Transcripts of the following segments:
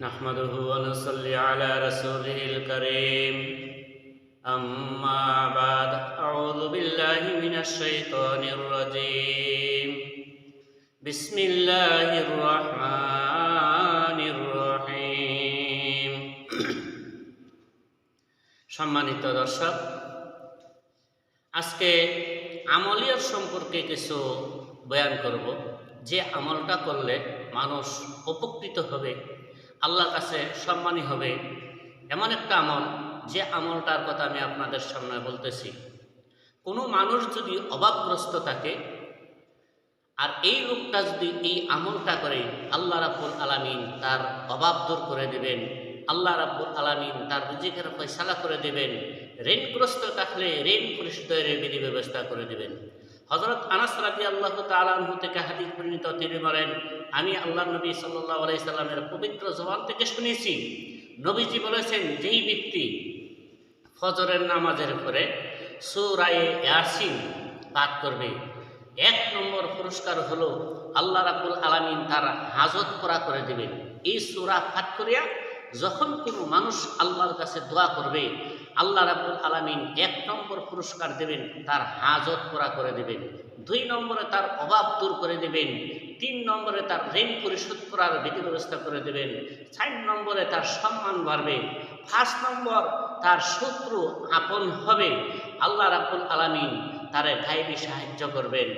نحمده ونصلي على رسوله الكريم أما بعد أعوذ بالله من الشيطان الرجيم بسم الله الرحمن الرحيم সম্মানিত দর্শক আজকে আমলিয়ার সম্পর্কে কিছু বয়ান করব যে আমলটা করলে মানুষ উপকৃত হবে আল্লাহর কাছে সম্মানী হবে। এমন একটা আমল, যে আমলটার কথা আমি আপনাদের সামনে বলতেছি। কোনো মানুষ যদি অভাবগ্রস্ত থাকে, আর এই লোকটা যদি এই আমলটা করে, আল্লাহ রাব্বুল আলামিন তার অভাব দূর করে দেবেন। আল্লাহ রাব্বুল আলামিন তার রিজিকের ফয়সালা করে দেবেন। ঋণগ্রস্ত থাকলে ঋণ পরিশোধের বিধি ব্যবস্থা করে দেবেন। হজরত আনাস রাজি আল্লাহ তালাহু থেকে হাদিস পরিণত তিনি বলেন, আমি আল্লাহ নবী সাল্লাহ আলাই সাল্লামের পবিত্র জবান থেকে শুনেছি। নবীজি বলেছেন, যেই ব্যক্তি ফজরের নামাজের পরে সুরায়ে ইয়াসিন পাঠ করবে, এক নম্বর পুরস্কার হলো আল্লাহ রাবুল আলামিন তার হাজত করা করে দেবেন। এই সুরা পাঠ করিয়া যখন কোনো মানুষ আল্লাহর কাছে দোয়া করবে, আল্লাহ রাবুল আলামিন এক নম্বর পুরস্কার দেবেন, তার হাজত করা করে দেবেন। দুই নম্বরে তার অভাব দূর করে দেবেন। তিন নম্বরে তার ঋণ পরিশোধ করার বিধি ব্যবস্থা করে দেবেন। চার নম্বরে তার সম্মান বাড়বে। পাঁচ নম্বর তার শত্রু আপন হবে। আল্লাহ রাবুল আলামিন তারে গাইবি সাহায্য করবেন।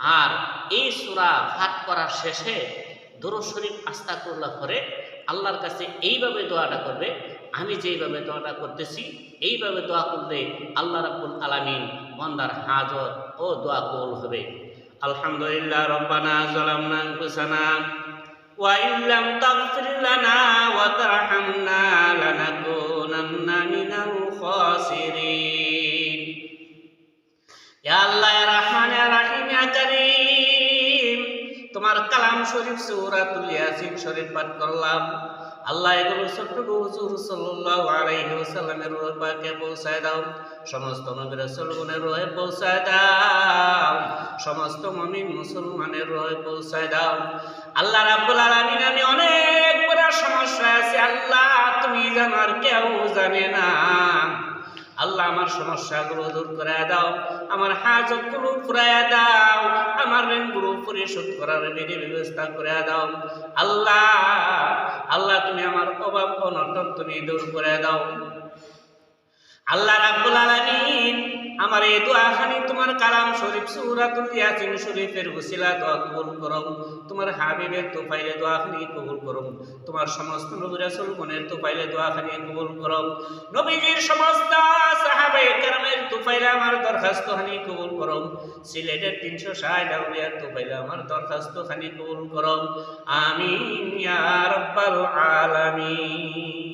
আর এই সুরা ভাত করার শেষে দরুদ শরীফ আস্থা করলা পরে আল্লাহর কাছে এইভাবে দোয়াটা করবে, আমি যেইভাবে দোয়াটা করতেছি, এইভাবে দোয়া করলে আল্লাহ রাব্বুল আলামিন বন্দার হাজত ও দোয়া কবুল হবে। আলহামদুলিল্লাহ রব্বানা যালামনা আনফুসানা, ওয়া ইল্লাম তাগফির লানা ওয়া তারহামনা লানাকুনান্না মিনাল খাসিরিন। ইয়া আল্লাহ তোমার কালাম শরীফ সূরাতুল ইয়াসিন শরীফ পাঠ করলাম। আল্লাহ এগুলো ছোট্ট হুজুর সাল্লাল্লাহু আলাইহি ওয়াসাল্লামের রূহে পাকে পৌঁছায় দাও। সমস্ত নবী রাসূলগণের রূহে পৌঁছায় দাও। সমস্ত মুমিন মুসলমানের রূহে পৌঁছায় দাও। আল্লাহ রাব্বুল আলামিন, আমি অনেক বড় সমস্যা আছে। আল্লাহ, তুমি জানো আর কেউ জানে না। আল্লাহ আমার সমস্যাগুলো দূর করে দাও, আমার হাজতগুলো ফুরাইয়া দাও, আমার ঋণগুলো পরিশোধ করার বিধি ব্যবস্থা করে দাও। আল্লাহ আল্লাহ তুমি আমার অভাব অনটন তুমি দূর করে দাও। আল্লাহ রাব্বুল আলামিন আমার এই দোয়াখানি তোমার কালাম শরীফ, সূরাতুল ইয়াসিন শরীফের উসিলা দোয়া কবুল করো তোমার হাবিবের তোফাইলে দোয়াখানি কবুল করো তোমার সমস্ত নবী রাসূল গণের তোফাইলে দোয়াখানি কবুল করো নবীজির সমস্ত সাহাবে কেরামের তোফাইলে আমার দরখাস্ত হানি কবুল করো সিলেটের তিনশো ষাট আউলিয়ার তোফাইলে আমার দরখাস্ত হানি কবুল করো আমিন ইয়া রাব্বাল আলামিন।